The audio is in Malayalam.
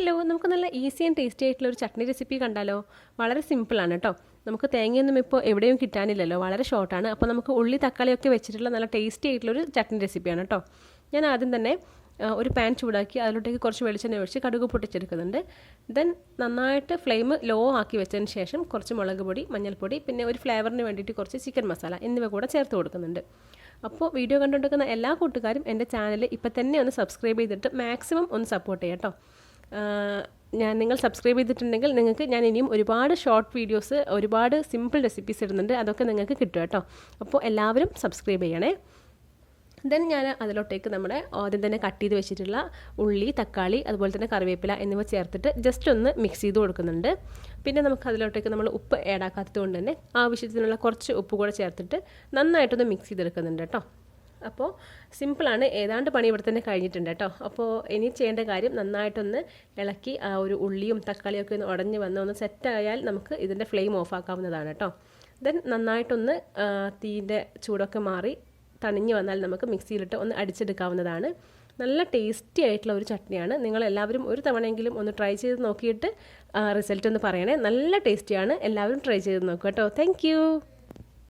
ഹലോ നമുക്ക് നല്ല ഈസി ആൻഡ് ടേസ്റ്റി ആയിട്ടുള്ള ഒരു ചട്നി റെസിപ്പി കണ്ടാലോ? വളരെ സിമ്പിളാണ് കേട്ടോ നമുക്ക് തേങ്ങയൊന്നും ഇപ്പോൾ എവിടെയും കിട്ടാനില്ലല്ലോ വളരെ ഷോർട്ടാണ് അപ്പോൾ നമുക്ക് ഉള്ളി തക്കാളിയൊക്കെ വെച്ചിട്ടുള്ള നല്ല ടേസ്റ്റി ആയിട്ടുള്ള ഒരു ചട്നി റെസിപ്പിയാണ് കേട്ടോ ഞാൻ ആദ്യം തന്നെ ഒരു പാൻ ചൂടാക്കി അതിലോട്ടേക്ക് കുറച്ച് വെളിച്ചെണ്ണ ഒഴിച്ച് കടുക് പൊട്ടിച്ചെടുക്കുന്നുണ്ട്. ദെൻ നന്നായിട്ട് ഫ്ലെയിം ലോ ആക്കി വെച്ചതിന് ശേഷം കുറച്ച് മുളക് പൊടി മഞ്ഞൾപ്പൊടി പിന്നെ ഒരു ഫ്ലേവറിന് വേണ്ടിയിട്ട് കുറച്ച് ചിക്കൻ മസാല എന്നിവ കൂടെ ചേർത്ത് കൊടുക്കുന്നുണ്ട്. അപ്പോൾ വീഡിയോ കണ്ടുകൊണ്ടിരിക്കുന്ന എല്ലാ കൂട്ടുകാരും എന്റെ ചാനൽ ഇപ്പം തന്നെ ഒന്ന് സബ്സ്ക്രൈബ് ചെയ്തിട്ട് മാക്സിമം ഒന്ന് സപ്പോർട്ട് ചെയ്യാം കേട്ടോ ഞാൻ നിങ്ങൾ സബ്സ്ക്രൈബ് ചെയ്തിട്ടുണ്ടെങ്കിൽ നിങ്ങൾക്ക് ഞാൻ ഇനിയും ഒരുപാട് ഷോർട്ട് വീഡിയോസ് ഒരുപാട് സിമ്പിൾ റെസിപ്പീസ് ഇടുന്നുണ്ട്. അതൊക്കെ നിങ്ങൾക്ക് കിട്ടും കേട്ടോ. അപ്പോൾ എല്ലാവരും സബ്സ്ക്രൈബ് ചെയ്യണേ. ദെൻ ഞാൻ അതിലോട്ടേക്ക് നമ്മുടെ ആദ്യം തന്നെ കട്ട് ചെയ്ത് വെച്ചിട്ടുള്ള ഉള്ളി തക്കാളി അതുപോലെ തന്നെ കറിവേപ്പില എന്നിവ ചേർത്തിട്ട് ജസ്റ്റ് ഒന്ന് മിക്സ് ചെയ്ത് കൊടുക്കുന്നുണ്ട്. പിന്നെ നമുക്ക് അതിലോട്ടേക്ക് നമ്മൾ ഉപ്പ് ഏടാക്കാത്തത് കൊണ്ട് തന്നെ ആവശ്യത്തിനുള്ള കുറച്ച് ഉപ്പ് കൂടെ ചേർത്തിട്ട് നന്നായിട്ടൊന്ന് മിക്സ് ചെയ്തെടുക്കുന്നുണ്ട് കേട്ടോ. അപ്പോൾ സിമ്പിളാണ്. ഏതാണ്ട് പണി ഇവിടെ തന്നെ കഴിഞ്ഞിട്ടുണ്ട് കേട്ടോ. അപ്പോൾ ഇനി ചെയ്യേണ്ട കാര്യം നന്നായിട്ടൊന്ന് ഇളക്കി ആ ഒരു ഉള്ളിയും തക്കാളിയും ഒക്കെ ഒന്ന് ഉടഞ്ഞ് വന്ന് ഒന്ന് സെറ്റായാൽ നമുക്ക് ഇതിന്റെ ഫ്ലെയിം ഓഫ് ആക്കാവുന്നതാണ് കേട്ടോ. ദെൻ നന്നായിട്ടൊന്ന് തീന്റെ ചൂടൊക്കെ മാറി തണിഞ്ഞ് വന്നാൽ നമുക്ക് മിക്സിയിലിട്ട് ഒന്ന് അടിച്ചെടുക്കാവുന്നതാണ്. നല്ല ടേസ്റ്റി ആയിട്ടുള്ള ഒരു ചട്നിയാണ്. നിങ്ങൾ എല്ലാവരും ഒരു തവണയെങ്കിലും ഒന്ന് ട്രൈ ചെയ്ത് നോക്കിയിട്ട് റിസൾട്ട് ഒന്ന് പറയണേ. നല്ല ടേസ്റ്റിയാണ് എല്ലാവരും ട്രൈ ചെയ്ത് നോക്കുക കേട്ടോ. താങ്ക്